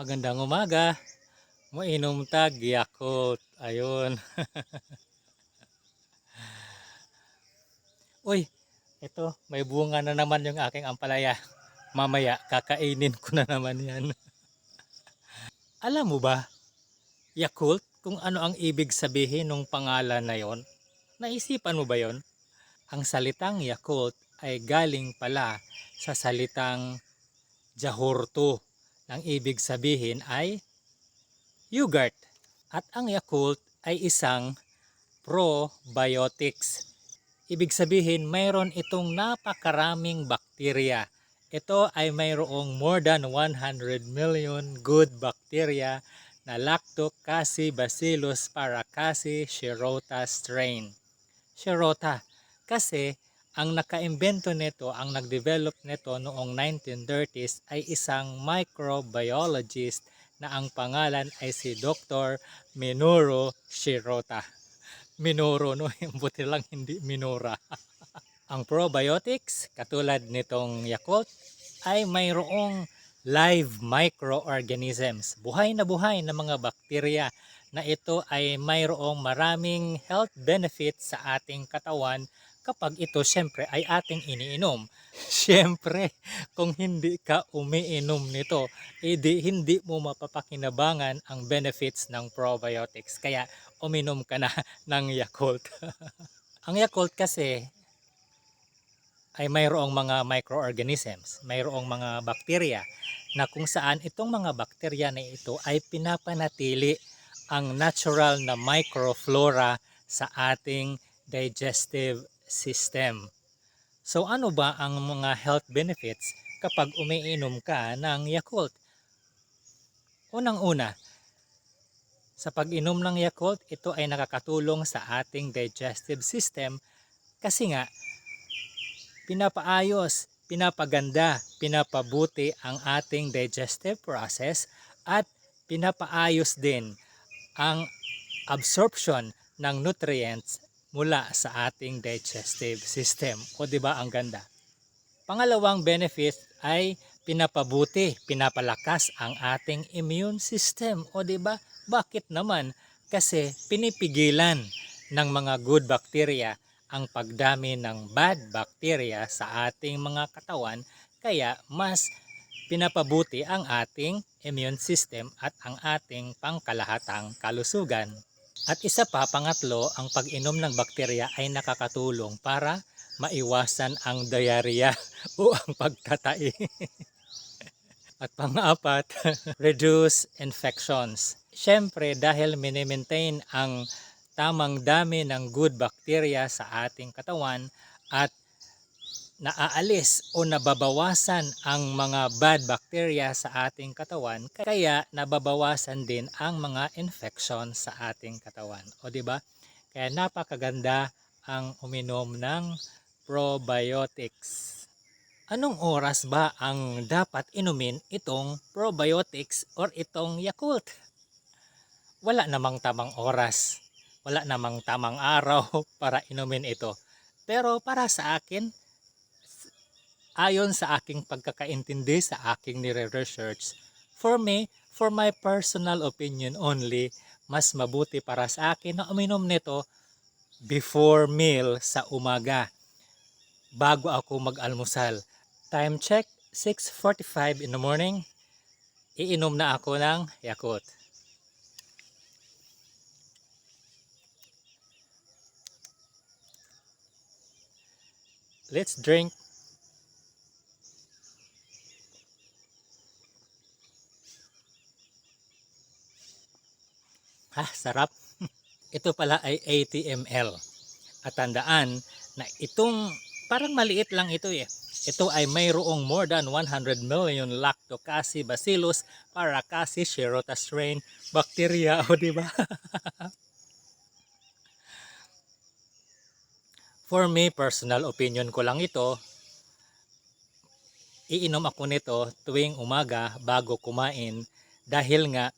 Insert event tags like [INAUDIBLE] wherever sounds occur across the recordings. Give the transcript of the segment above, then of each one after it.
Magandang umaga. Mainom tag Yakult. Ayun. [LAUGHS] Uy, ito, may bunga na naman yung aking ampalaya. Mamaya, kakainin ko na naman yan. [LAUGHS] Alam mo ba, Yakult, kung ano ang ibig sabihin ng pangalan na yon? Naisipan mo ba yon? Ang salitang Yakult ay galing pala sa salitang Jahurto. Ang ibig sabihin ay yogurt. At ang Yakult ay isang probiotics. Ibig sabihin, mayroon itong napakaraming bakterya. Ito ay mayroong more than 100 million good bacteria na Lactobacillus paracasi shirota strain. Shirota kasi ang nakaimbento nito, ang nagdevelop nito noong 1930s ay isang microbiologist na ang pangalan ay si Dr. Minoru Shirota. Minoro, no? [LAUGHS] Buti lang hindi Minora. [LAUGHS] ang probiotics, katulad nitong Yakult, ay mayroong live microorganisms. Buhay na buhay na mga bakterya na ito ay mayroong maraming health benefits sa ating katawan kapag ito syempre ay ating iniinom. [LAUGHS] Syempre, kung hindi ka umiinom nito, edi hindi mo mapapakinabangan ang benefits ng probiotics. Kaya uminom ka na [LAUGHS] ng Yakult. [LAUGHS] ang Yakult kasi ay mayroong mga microorganisms, mayroong mga bakterya na kung saan itong mga bakterya na ito ay pinapanatili ang natural na microflora sa ating digestive system. So ano ba ang mga health benefits kapag umiinom ka ng Yakult? Unang-una, sa pag-inom ng Yakult, ito ay nakakatulong sa ating digestive system kasi nga pinapaayos, pinapaganda, pinapabuti ang ating digestive process at pinapaayos din ang absorption ng nutrients mula sa ating digestive system. O di ba ang ganda? Pangalawang benefit ay pinapabuti, pinapalakas ang ating immune system. O di ba? Bakit naman? Kasi pinipigilan ng mga good bacteria ang pagdami ng bad bacteria sa ating mga katawan kaya mas pinapabuti ang ating immune system at ang ating pangkalahatang kalusugan. At isa pa, pangatlo, ang pag-inom ng bakterya ay nakakatulong para maiwasan ang diarrhea [LAUGHS] o ang pagtatai. [LAUGHS] At pang-apat, [LAUGHS] reduce infections. Siyempre, dahil minimaintain ang tamang dami ng good bacteria sa ating katawan at naaalis o nababawasan ang mga bad bacteria sa ating katawan kaya nababawasan din ang mga infection sa ating katawan. O di ba? Kaya napakaganda ang uminom ng probiotics. Anong oras ba ang dapat inumin itong probiotics or itong Yakult? Wala namang tamang oras. Wala namang tamang araw [LAUGHS] para inumin ito. Pero para sa akin ayon sa aking pagkakaintindi sa aking nire-research, for me, for my personal opinion only, mas mabuti para sa akin na uminom nito before meal sa umaga bago ako mag-almusal. Time check, 6.45 in the morning. Iinom na ako ng Yakult. Let's drink Ha, sarap. Ito pala ay 80 ml. At tandaan na itong parang maliit lang ito eh. Ito ay mayroong more than 100 million Lactobacillus paracasi shirota strain bacteria [LAUGHS] o di ba? For me, personal opinion ko lang ito. Iinom ako nito tuwing umaga bago kumain dahil nga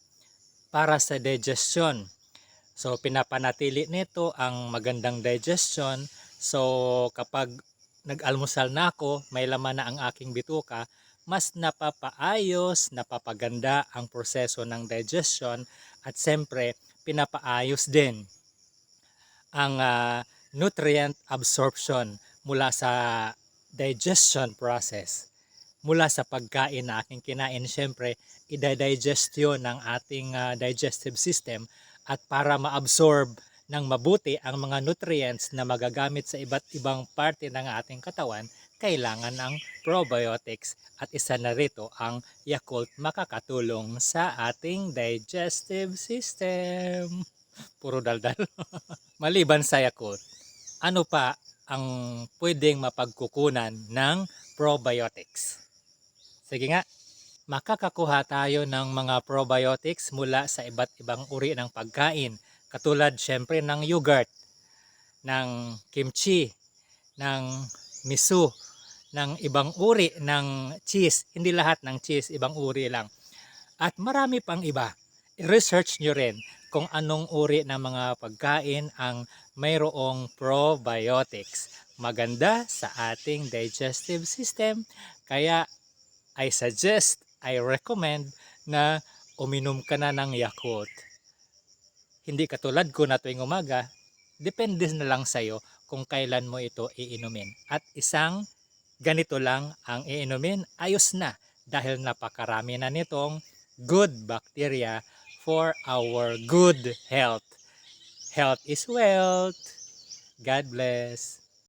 para sa digestion. So pinapanatili nito ang magandang digestion. So kapag nag-almusal na ako, may laman na ang aking bituka, mas napapaayos, napapaganda ang proseso ng digestion at siyempre pinapaayos din ang ah, nutrient absorption mula sa digestion process. Mula sa pagkain na aking kinain, syempre, ida-digest yun ng ating ah, digestive system at para ma-absorb ng mabuti ang mga nutrients na magagamit sa iba't ibang parte ng ating katawan, kailangan ng probiotics at isa na rito ang Yakult makakatulong sa ating digestive system. Puro daldal. [LAUGHS] Maliban sa Yakult, ano pa ang pwedeng mapagkukunan ng probiotics? Sige nga, makakakuha tayo ng mga probiotics mula sa iba't ibang uri ng pagkain. Katulad syempre ng yogurt, ng kimchi, ng miso, ng ibang uri ng cheese. Hindi lahat ng cheese, ibang uri lang. At marami pang iba. I-research nyo rin kung anong uri ng mga pagkain ang mayroong probiotics. Maganda sa ating digestive system. Kaya I suggest, I recommend na uminom ka na ng Yakult. Hindi katulad ko na tuwing umaga, depende na lang sa'yo kung kailan mo ito iinumin. At isang ganito lang ang iinumin, ayos na dahil napakarami na nitong good bacteria for our good health. Health is wealth. God bless.